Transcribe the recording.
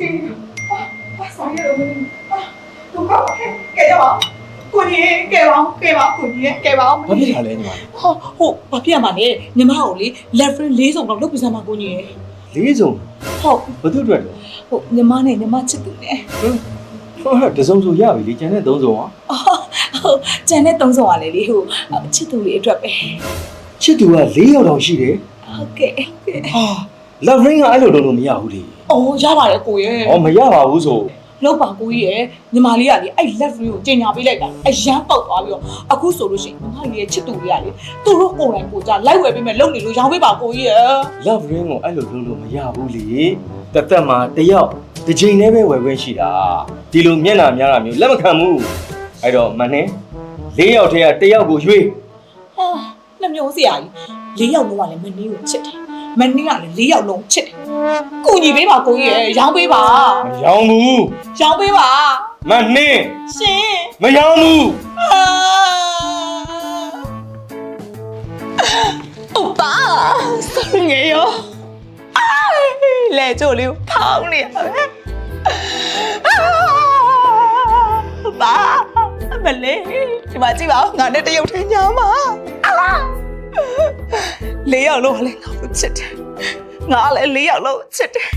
ကြီးအာဆောင်းရတော့မင်းအာဒုက္ခပါခဲ့ကဲကြပါကိုကြီးကဲပါကဲပါကိုကြီးကဲပါဘာဖြစ်တာလဲညီမဟောဟုတ်ဘာဖြစ်ရမှာလဲညီမကိုလေ level ၄ဆုံးတော့လုပ်ပြစမ်းပါကိုကြီးရဲ့လေးစုံဟုတ်ဘာသူ့အတွက်လဲဟုတ်ညီမနဲ့ညီမချစ်သူနဲ့ဟောတစုံဆိုရပြီလေကျန်တဲ့သုံးစုံอ่ะဟုတ်ကျန်တဲ့၃ဆုံးကလေလေဟိုချစ်သူလေးအတွက်ပဲချစ်သူက၄ယောက်တောင်ရှိတယ်ဟုတ်ကဲ့ဟုတ်ကဲ့ဟာ love ring ကအဲ့လိုလုပ်လို့မရဘူးလေ အော်ရပါတယ်ကိုရဲ့ဩမရပါဘူးဆိုလောက်ပါကိုကြီးရဲ့ညီမလေးကလေအဲ့ level ကိုကျင်ညာပေးလိုက်တာအရန်ပေါက်သွားပြီးတော့အခုဆိုလို့ရှိရင်ညီမလေးရဲ့ချစ်သူလေးကလေသူတို့ကိုယ်တိုင်ကိုကြလိုက်ဝယ်ပေးမယ်လုပ်နေလို့ရောင်းပေးပါကိုကြီးရဲ့ love ring ကိုအဲ့လိုလုပ်လို့မရဘူးလေတသက်မှာတစ်ယောက်တစ်ချိန်တည်းပဲဝယ်ခွင့်ရှိတာဒီလိုမျက်နှာများတာမျိုးလက်မခံဘူးအဲ့တော့မနဲ့၄ယောက်ထဲကတစ်ယောက်ကိုရွေး ဟာနှမျိုးစရာကြီး၄ယောက်လုံးကလည်းမနီးကိုချစ်တယ် မနေ့ကလည်းလေးယောက်လုံးချစ်တယ်။ကုညီပေးပါကိုကြီးရယ်ရောင်းပေးပါမရောင်းဘူး။ရောင်းပေးပါမနှင်းရှင်မရောင်းဘူး။အာ။အပါ sorry ငယ်ရော။အာလေကျိုးလေးကိုဖောင်းနေရပဲ။အာ။ပါမလေးဒီမှာကြည့်ပါဦးငါနဲ့တရုတ်ထင်းညောင်းပါ။အာ။ လေးယောက်လုံးကလည်းငါ့ကိုချစ်တယ်ငါလည်းလေးယောက်လုံးချစ်တယ်